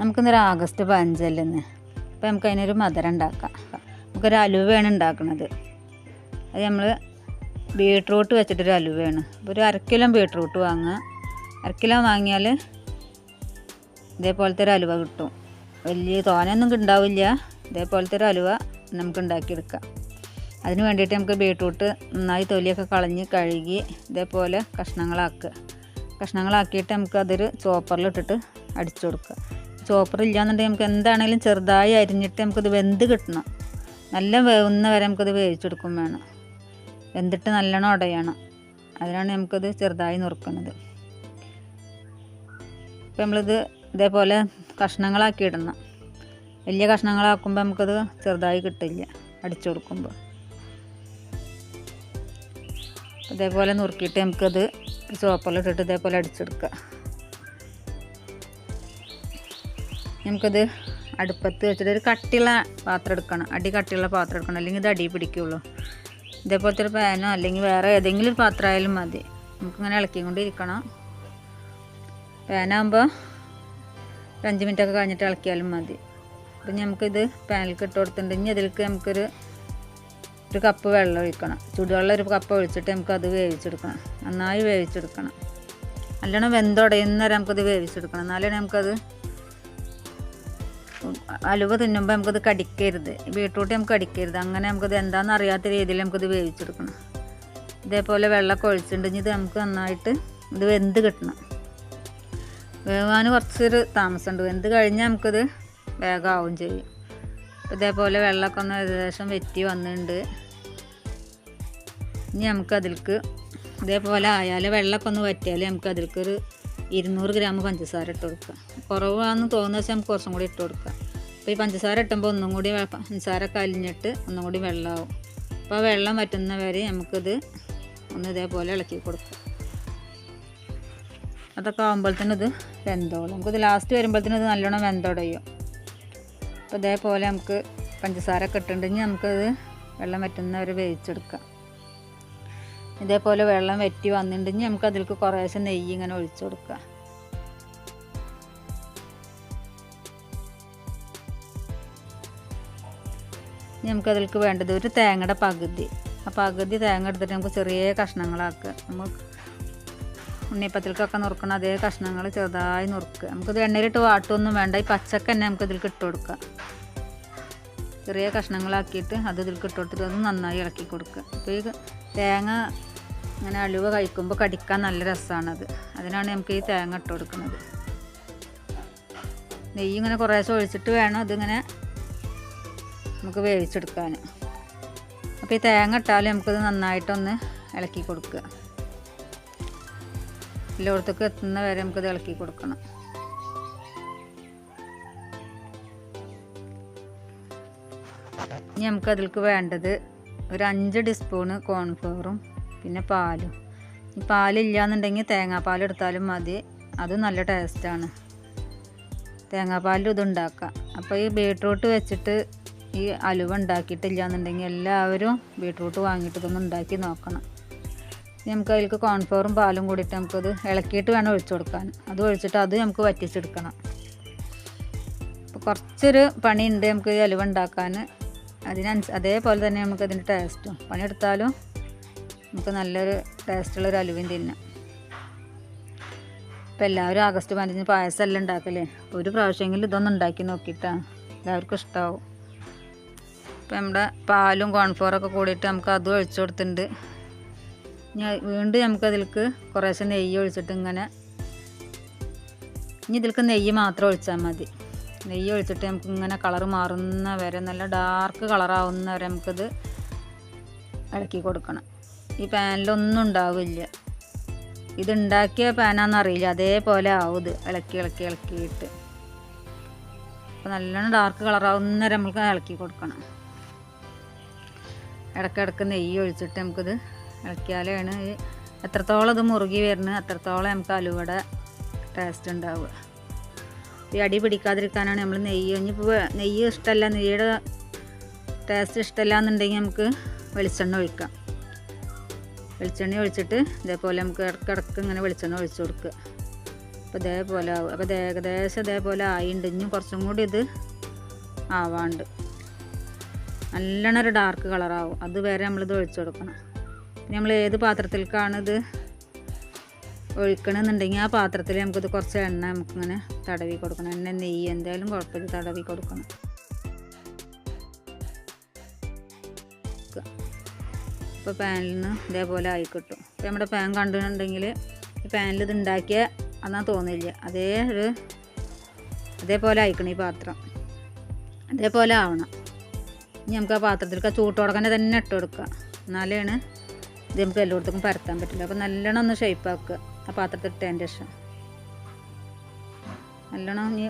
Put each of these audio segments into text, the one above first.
നമുക്കിന്നൊരു ആഗസ്റ്റ് പതിനഞ്ചല്ലെന്ന് അപ്പോൾ നമുക്ക് അതിനൊരു മധുരം ഉണ്ടാക്കാം. നമുക്കൊരു അലുവയാണ് ഉണ്ടാക്കുന്നത് അത് നമ്മൾ ബീട്രൂട്ട് വെച്ചിട്ടൊരു അലുവയാണ് അപ്പോൾ ഒരു അരക്കിലോ ബീട്രൂട്ട് വാങ്ങുക. അരക്കിലോ വാങ്ങിയാൽ ഇതേപോലത്തെ ഒരു അലുവ കിട്ടും. വലിയ തോനൊന്നും ഉണ്ടാവില്ല. ഇതേപോലത്തെ ഒരു അലുവ നമുക്ക് ഉണ്ടാക്കിയെടുക്കാം. അതിന് വേണ്ടിയിട്ട് നമുക്ക് ബീട്രൂട്ട് നന്നായി തൊലിയൊക്കെ കളഞ്ഞ് കഴുകി ഇതേപോലെ കഷ്ണങ്ങളാക്കുക. കഷ്ണങ്ങളാക്കിയിട്ട് നമുക്ക് അതൊരു ചോപ്പറിലിട്ടിട്ട് അടിച്ചു കൊടുക്കുക. ചോപ്പർ ഇല്ലാന്നുണ്ടെങ്കിൽ നമുക്ക് എന്താണെങ്കിലും ചെറുതായി അരിഞ്ഞിട്ട് നമുക്കത് വെന്ത് കിട്ടണം. നല്ല വേവുന്ന വരെ നമുക്കത് വേവിച്ചെടുക്കും വേണം. വെന്തിട്ട് നല്ലോണം ഉടയണം. അതിനാണ് നമുക്കത് ചെറുതായി നുറുക്കുന്നത് ഇപ്പം നമ്മളിത് ഇതേപോലെ കഷ്ണങ്ങളാക്കി ഇടണം. വലിയ കഷ്ണങ്ങളാക്കുമ്പോൾ നമുക്കത് ചെറുതായി കിട്ടില്ല അടിച്ചു കൊടുക്കുമ്പോൾ ഇതേപോലെ നുറുക്കിയിട്ട് നമുക്കത് ചോപ്പറിലിട്ടിട്ട് ഇതേപോലെ അടിച്ചെടുക്കുക. നമുക്കത് അടുപ്പത്ത് വെച്ചിട്ട് ഒരു കട്ടിയുള്ള പാത്രം എടുക്കണം. അടി കട്ടിയുള്ള പാത്രം എടുക്കണം. അല്ലെങ്കിൽ ഇത് അടി പിടിക്കുള്ളൂ. ഇതേപോലത്തെ ഒരു പാനോ അല്ലെങ്കിൽ വേറെ ഏതെങ്കിലും ഒരു പാത്രം ആയാലും മതി. നമുക്കിങ്ങനെ ഇളക്കിക്കൊണ്ടിരിക്കണം. പാനാകുമ്പോൾ ഒരു അഞ്ച് മിനിറ്റൊക്കെ കഴിഞ്ഞിട്ട് ഇളക്കിയാലും മതി. അപ്പം നമുക്കിത് പാനിലേക്ക് ഇട്ട് കൊടുത്തിട്ടുണ്ടെങ്കിൽ അതിലേക്ക് നമുക്കൊരു ഒരു കപ്പ് വെള്ളം ഒഴിക്കണം. ചൂടുവെള്ളം ഒരു കപ്പ് ഒഴിച്ചിട്ട് നമുക്കത് വേവിച്ചെടുക്കണം. നന്നായി വേവിച്ചെടുക്കണം. നല്ലോണം വെന്തുടയുന്നവരെ നമുക്കത് വേവിച്ചെടുക്കണം. എന്നാലേ നമുക്കത് അലുവ തിന്നുമ്പോൾ നമുക്കത് കടിക്കരുത്. ബീട്രൂട്ട് നമുക്ക് കടിക്കരുത്. അങ്ങനെ നമുക്കത് എന്താണെന്ന് അറിയാത്ത രീതിയിൽ നമുക്കത് വേവിച്ചെടുക്കണം. ഇതേപോലെ വെള്ളം ഒഴിച്ചിട്ടുണ്ടെങ്കിൽ ഇത് നമുക്ക് നന്നായിട്ട് ഇത് വെന്ത് കിട്ടണം. വേവാൻ കുറച്ചൊരു താമസമുണ്ട്. വെന്ത് കഴിഞ്ഞാൽ നമുക്കത് വേഗമാവും ചെയ്യും. ഇതേപോലെ വെള്ളമൊക്കെ ഒന്ന് ഏകദേശം വെറ്റി വന്നിട്ടുണ്ട്. ഇനി നമുക്ക് അതിൽക്ക് ഇതേപോലെ ആയാൽ വെള്ളമൊക്കെ ഒന്ന് വറ്റിയാൽ നമുക്ക് അതിലേക്ക് ഇരുന്നൂറ് ഗ്രാം പഞ്ചസാര ഇട്ട് കൊടുക്കുക കുറവാണെന്ന് തോന്നുന്ന വെച്ചാൽ നമുക്ക് കുറച്ചും കൂടി ഇട്ട് കൊടുക്കുക അപ്പോൾ ഈ പഞ്ചസാര ഇട്ടുമ്പോൾ ഒന്നും കൂടി പഞ്ചസാര കലിഞ്ഞിട്ട് ഒന്നും കൂടി വെള്ളമാവും. അപ്പോൾ വെള്ളം വറ്റുന്ന വരെ നമുക്കിത് ഒന്ന് ഇതേപോലെ ഇളക്കി കൊടുക്കാം. അതൊക്കെ ആകുമ്പോഴത്തേനത് വെന്തോളും. നമുക്കിത് ലാസ്റ്റ് വരുമ്പോഴത്തേനും ഇത് നല്ലോണം വെന്തോടയും. അപ്പോൾ ഇതേപോലെ നമുക്ക് പഞ്ചസാര ഒക്കെ ഇട്ടിട്ടുണ്ടെങ്കിൽ നമുക്കത് വെള്ളം വറ്റുന്നവരെ വേവിച്ചെടുക്കാം. ഇതേപോലെ വെള്ളം വറ്റി വന്നിട്ടുണ്ടെങ്കിൽ നമുക്ക് അതിലേക്ക് കുറേശ്ശെ നെയ്യ് ഇങ്ങനെ ഒഴിച്ചു കൊടുക്കാം. നമുക്ക് അതിലേക്ക് വേണ്ടത് ഒരു തേങ്ങയുടെ പകുതി. ആ പകുതി തേങ്ങ എടുത്തിട്ട് നമുക്ക് ചെറിയ കഷ്ണങ്ങളാക്കുക. നമുക്ക് ഉണ്ണിയപ്പത്തിലേക്കൊക്കെ നുറുക്കണം അതേ കഷ്ണങ്ങൾ ചെറുതായി നുറുക്കുക. നമുക്കിത് എണ്ണയിലിട്ട് വാട്ടൊന്നും വേണ്ട. ഈ പച്ചക്ക തന്നെ നമുക്ക് ഇട്ട് കൊടുക്കാം. ചെറിയ കഷ്ണങ്ങളാക്കിയിട്ട് അത് ഇതിലേക്ക് ഇട്ട് കൊടുത്തിട്ട് അത് നന്നായി ഇളക്കി കൊടുക്കുക. അപ്പോൾ ഈ തേങ്ങ ഇങ്ങനെ അലുവ കഴിക്കുമ്പോൾ കടിക്കാൻ നല്ല രസമാണത്. അതിനാണ് നമുക്ക് ഈ തേങ്ങ ഇട്ട് കൊടുക്കുന്നത്. നെയ്യ് ഇങ്ങനെ കുറേശ്ശെ ഒഴിച്ചിട്ട് വേണം ഇതിങ്ങനെ നമുക്ക് വേവിച്ചെടുക്കാൻ. അപ്പോൾ ഈ തേങ്ങ ഇട്ടാലും നമുക്കിത് നന്നായിട്ടൊന്ന് ഇളക്കി കൊടുക്കുക. എല്ലായിടത്തേക്ക് എത്തുന്ന വരെ നമുക്കിത് ഇളക്കി കൊടുക്കണം. ഇനി നമുക്ക് അതിലേക്ക് വേണ്ടത് ഒരു അഞ്ച് ടീസ്പൂണ് കോൺഫ്ലവറും പിന്നെ പാലും. ഈ പാലില്ലാന്നുണ്ടെങ്കിൽ തേങ്ങാപ്പാൽ എടുത്താലും മതി. അത് നല്ല ടേസ്റ്റാണ്. തേങ്ങാപ്പാലിൽ ഇത് ഉണ്ടാക്കാം. അപ്പോൾ ഈ ബീട്രൂട്ട് വെച്ചിട്ട് ഈ അലുവ ഉണ്ടാക്കിയിട്ടില്ല എന്നുണ്ടെങ്കിൽ എല്ലാവരും ബീട്രൂട്ട് വാങ്ങിയിട്ട് ഇതൊന്ന് ഉണ്ടാക്കി നോക്കണം. നമുക്ക് അതിലേക്ക് കോൺഫ്ലവറും പാലും കൂടിയിട്ട് നമുക്കത് ഇളക്കിയിട്ട് വേണം ഒഴിച്ചു കൊടുക്കാൻ. അത് ഒഴിച്ചിട്ട് അത് നമുക്ക് വറ്റിച്ചെടുക്കണം. അപ്പോൾ കുറച്ചൊരു പണിയുണ്ട് നമുക്ക് ഈ അലുവ ഉണ്ടാക്കാൻ. അതിനനുസ അതേപോലെ തന്നെ നമുക്ക് അതിന്റെ ടേസ്റ്റും പണിയെടുത്താലും നമുക്ക് നല്ലൊരു ടേസ്റ്റുള്ളൊരു അലുവയും തിന്നാം. ഇപ്പം എല്ലാവരും ആഗസ്റ്റ് പതിനഞ്ചിന് പായസം എല്ലാം ഉണ്ടാക്കല്ലേ അപ്പോൾ ഒരു പ്രാവശ്യമെങ്കിലും ഇതൊന്നും ഉണ്ടാക്കി നോക്കിയിട്ടാണ് എല്ലാവർക്കും ഇഷ്ടമാവും ഇപ്പം നമ്മുടെ പാലും കോൺഫ്ലോറൊക്കെ കൂടിയിട്ട് നമുക്ക് അതും ഒഴിച്ചു കൊടുത്തിട്ടുണ്ട്. ഇനി വീണ്ടും നമുക്ക് അതിലേക്ക് കുറേശ്ശെ നെയ്യ് ഒഴിച്ചിട്ട് ഇങ്ങനെ ഇനി ഇതിൽക്ക് നെയ്യ് മാത്രം ഒഴിച്ചാൽ മതി. നെയ്യ് ഒഴിച്ചിട്ട് നമുക്ക് ഇങ്ങനെ കളർ മാറുന്ന വരെ നല്ല ഡാർക്ക് കളറാവുന്ന വരെ നമുക്കിത് ഇളക്കി കൊടുക്കണം. ഈ പാനിലൊന്നും ഉണ്ടാവില്ല. ഇതുണ്ടാക്കിയ പാനാണെന്നറിയില്ല അതേപോലെ ആവും ഇത്. ഇളക്കി ഇളക്കി ഇളക്കിയിട്ട്. അപ്പോൾ നല്ലോണം ഡാർക്ക് കളറാവുന്ന വരെ നമുക്ക് ഇളക്കി കൊടുക്കണം. ഇടയ്ക്കിടയ്ക്ക് നെയ്യ് ഒഴിച്ചിട്ട് നമുക്കിത് ഇളക്കിയാലാണ് എത്രത്തോളം ഇത് മുറുകി വരുന്നത് അത്രത്തോളം നമുക്ക് അലുവട ടേസ്റ്റ് ഉണ്ടാവുക. ഈ അടി പിടിക്കാതിരിക്കാനാണ് നമ്മൾ നെയ്യ്. ഇനിയിപ്പോൾ നെയ്യ് ഇഷ്ടമല്ല നെയ്യുടെ ടേസ്റ്റ് ഇഷ്ടമല്ല എന്നുണ്ടെങ്കിൽ നമുക്ക് വെളിച്ചെണ്ണ ഒഴിക്കാം. വെളിച്ചെണ്ണ ഒഴിച്ചിട്ട് ഇതേപോലെ നമുക്ക് ഇടയ്ക്കിടയ്ക്ക് ഇങ്ങനെ വെളിച്ചെണ്ണ ഒഴിച്ചു കൊടുക്കുക. അപ്പോൾ ഇതേപോലെ ആവും. അപ്പോൾ ഏകദേശം ഇതേപോലെ ആയിണ്ട്. ഇനി കുറച്ചും കൂടി ഇത് ആവാണ്ട്. നല്ലോണം ഒരു ഡാർക്ക് കളറാവും അതുവരെ നമ്മളിത് ഒഴിച്ചു കൊടുക്കണം. നമ്മൾ ഏത് പാത്രത്തിലേക്കാണ് ഇത് ഒഴിക്കണമെന്നുണ്ടെങ്കിൽ ആ പാത്രത്തിൽ നമുക്കിത് കുറച്ച് എണ്ണ നമുക്കിങ്ങനെ തടവി കൊടുക്കണം. എണ്ണ നെയ്യ് എന്തായാലും കുഴപ്പമില്ല. തടവി കൊടുക്കണം. ഇപ്പോൾ പാനിൽ നിന്ന് ഇതേപോലെ ആയി കിട്ടും. ഇപ്പോൾ നമ്മുടെ പാൻ കണ്ടിട്ടുണ്ടെങ്കിൽ ഈ പാനിൽ ഇത് ഉണ്ടാക്കിയ എന്നാ തോന്നില്ല. അതേ ഒരു അതേപോലെ ആയിക്കണം ഈ പാത്രം. അതേപോലെ ആവണം. ഇനി നമുക്ക് ആ പാത്രത്തിലേക്ക് ആ ചൂട്ടോടക്കന്നെ തന്നെ ഇട്ട് കൊടുക്കുക. എന്നാലാണ് ഇത് നമുക്ക് എല്ലായിടത്തേക്കും പരത്താൻ പറ്റില്ല. അപ്പോൾ നല്ലോണം ഒന്ന് ഷേപ്പാക്കുക ആ പാത്രത്തിൽ ഇട്ടതിന്റെ ശേഷം. നല്ലോണം ഇനി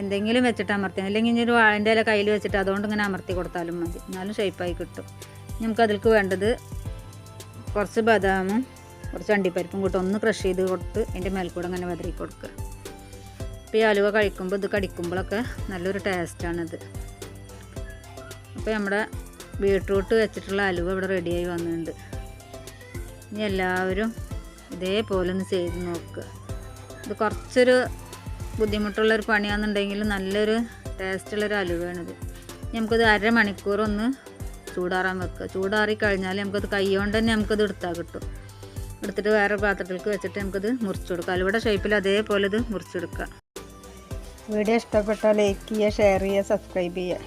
എന്തെങ്കിലും വെച്ചിട്ട് അമർത്തി അല്ലെങ്കിൽ ഇനി ഒരു വാഴന്റെ ഇല കയ്യിൽ വെച്ചിട്ട് അതുകൊണ്ട് ഇങ്ങനെ അമർത്തി കൊടുത്താലും മതി. എന്നാലും ഷേപ്പായി കിട്ടും. നമുക്ക് അതിൽക്ക് വേണ്ടത് കുറച്ച് ബദാമും കുറച്ച് അണ്ടിപ്പരിപ്പും കൂട്ടി ഒന്ന് ക്രഷ് ചെയ്ത് കൊടുത്ത് അതിന്റെ മേൽക്കൂടെ അങ്ങനെ വെതറി കൊടുക്കുക. ഇപ്പോൾ ഈ അലുവ കഴിക്കുമ്പോൾ ഇത് കടിക്കുമ്പോഴൊക്കെ നല്ലൊരു ടേസ്റ്റാണിത് അപ്പോൾ നമ്മുടെ ബീട്രൂട്ട് വെച്ചിട്ടുള്ള അലുവ ഇവിടെ റെഡിയായി വന്നിട്ടുണ്ട്. ഇനി എല്ലാവരും ഇതേപോലെ ഒന്ന് ചെയ്ത് നോക്കുക. ഇത് കുറച്ചൊരു ബുദ്ധിമുട്ടുള്ളൊരു പണിയാണെന്നുണ്ടെങ്കിൽ നല്ലൊരു ടേസ്റ്റുള്ളൊരു അലുവയാണിത് നമുക്കത് ഒന്ന് ചൂടാറാൻ വെക്കുക. ചൂടാറി കഴിഞ്ഞാൽ നമുക്കത് കൈ കൊണ്ട് തന്നെ നമുക്കത് എടുത്താൽ കിട്ടും. എടുത്തിട്ട് വേറെ പാത്രത്തിലേക്ക് വെച്ചിട്ട് നമുക്കത് മുറിച്ചു കൊടുക്കുക. അലുവയുടെ ഷേപ്പിൽ അതേപോലെ ഇത് മുറിച്ചെടുക്കുക വീഡിയോ ഇഷ്ടപ്പെട്ടാൽ ലൈക്ക് ചെയ്യുക ഷെയർ ചെയ്യുക സബ്സ്ക്രൈബ് ചെയ്യുക.